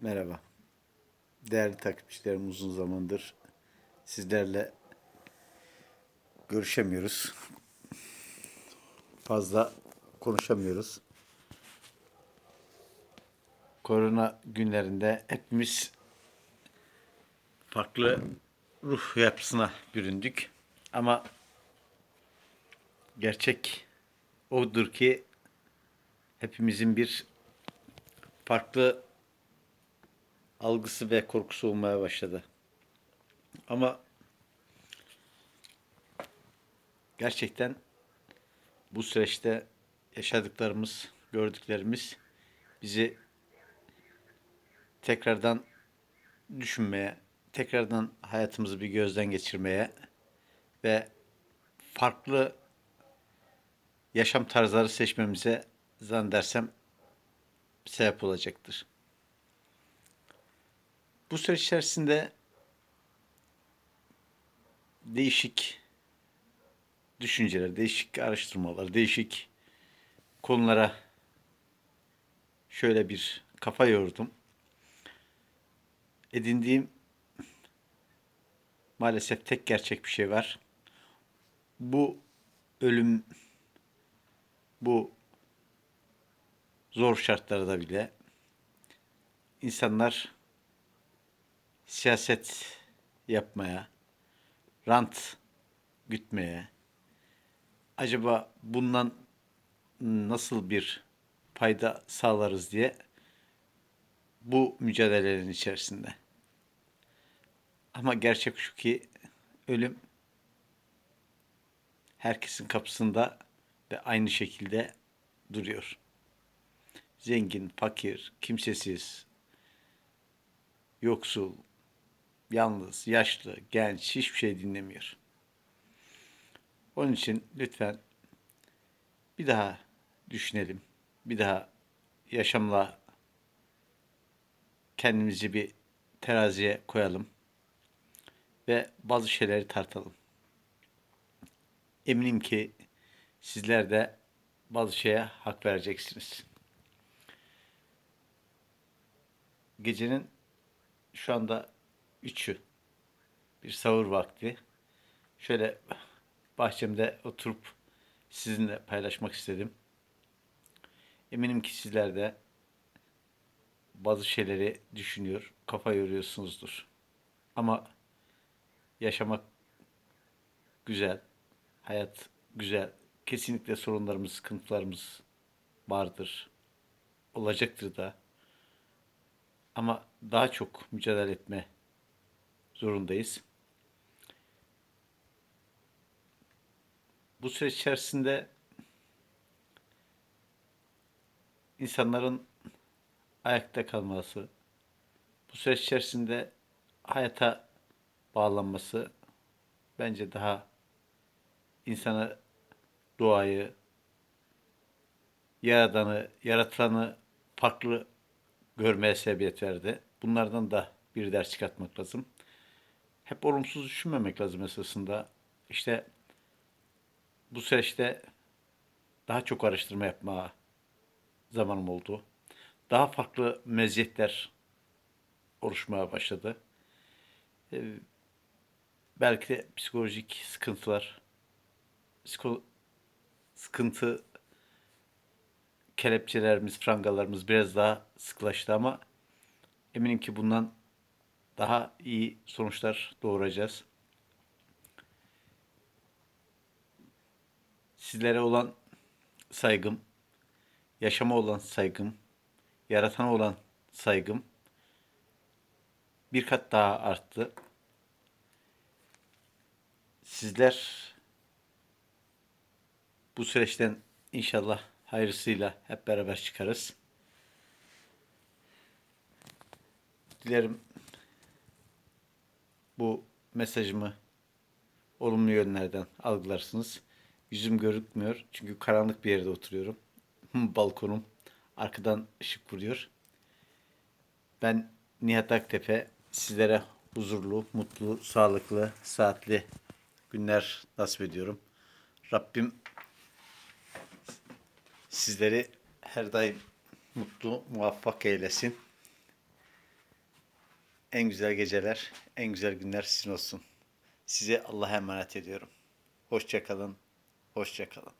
Merhaba. Değerli takipçilerim uzun zamandır sizlerle görüşemiyoruz. Fazla konuşamıyoruz. Korona günlerinde hepimiz farklı ruh yapısına büründük. Ama gerçek odur ki hepimizin bir farklı algısı ve korkusu olmaya başladı. Ama gerçekten bu süreçte yaşadıklarımız, gördüklerimiz bizi tekrardan düşünmeye, tekrardan hayatımızı bir gözden geçirmeye ve farklı yaşam tarzları seçmemize zannedersem sebep olacaktır. Bu süreç içerisinde değişik düşünceler, değişik araştırmalar, değişik konulara şöyle bir kafa yordum. Edindiğim maalesef tek gerçek bir şey var. Bu ölüm bu zor şartlarda bile insanlar siyaset yapmaya, rant gütmeye, acaba bundan nasıl bir fayda sağlarız diye bu mücadelelerin içerisinde. Ama gerçek şu ki ölüm herkesin kapısında ve aynı şekilde duruyor. Zengin, fakir, kimsesiz, yoksul, yalnız, yaşlı, genç hiçbir şey dinlemiyor. Onun için lütfen bir daha düşünelim. Bir daha yaşamla kendimizi bir teraziye koyalım ve bazı şeyleri tartalım. Eminim ki sizler de bazı şeye hak vereceksiniz. Gecenin şu anda üçü. Bir sahur vakti. Şöyle bahçemde oturup sizinle paylaşmak istedim. Eminim ki sizler de bazı şeyleri düşünüyor, kafa yoruyorsunuzdur. Ama yaşamak güzel, hayat güzel. Kesinlikle sorunlarımız, sıkıntılarımız vardır. Olacaktır da. Ama daha çok mücadele etme zorundayız. Bu süreç içerisinde insanların ayakta kalması, bu süreç içerisinde hayata bağlanması bence daha insana doğayı, yaradanı, yaratılanı farklı görmeye sebebiyet verdi. Bunlardan da bir ders çıkartmak lazım. Hep olumsuz düşünmemek lazım esasında. İşte bu süreçte daha çok araştırma yapma zamanım oldu. Daha farklı meziyetler oluşmaya başladı. Ee, belki de psikolojik sıkıntılar, psiko, sıkıntı kelepçelerimiz, prangalarımız biraz daha sıklaştı ama eminim ki bundan daha iyi sonuçlar doğuracağız. Sizlere olan saygım, yaşama olan saygım, yaratana olan saygım bir kat daha arttı. Sizler bu süreçten inşallah hayırlısıyla hep beraber çıkarız. Dilerim bu mesajımı olumlu yönlerden algılarsınız. Yüzüm görükmüyor çünkü karanlık bir yerde oturuyorum. Balkonum arkadan ışık vuruyor. Ben Nihat Aktepe sizlere huzurlu, mutlu, sağlıklı, saatli günler nasip ediyorum. Rabbim sizleri her daim mutlu, muvaffak eylesin. En güzel geceler, en güzel günler sizin olsun. Size Allah'a emanet ediyorum. Hoşça kalın. Hoşça kalın.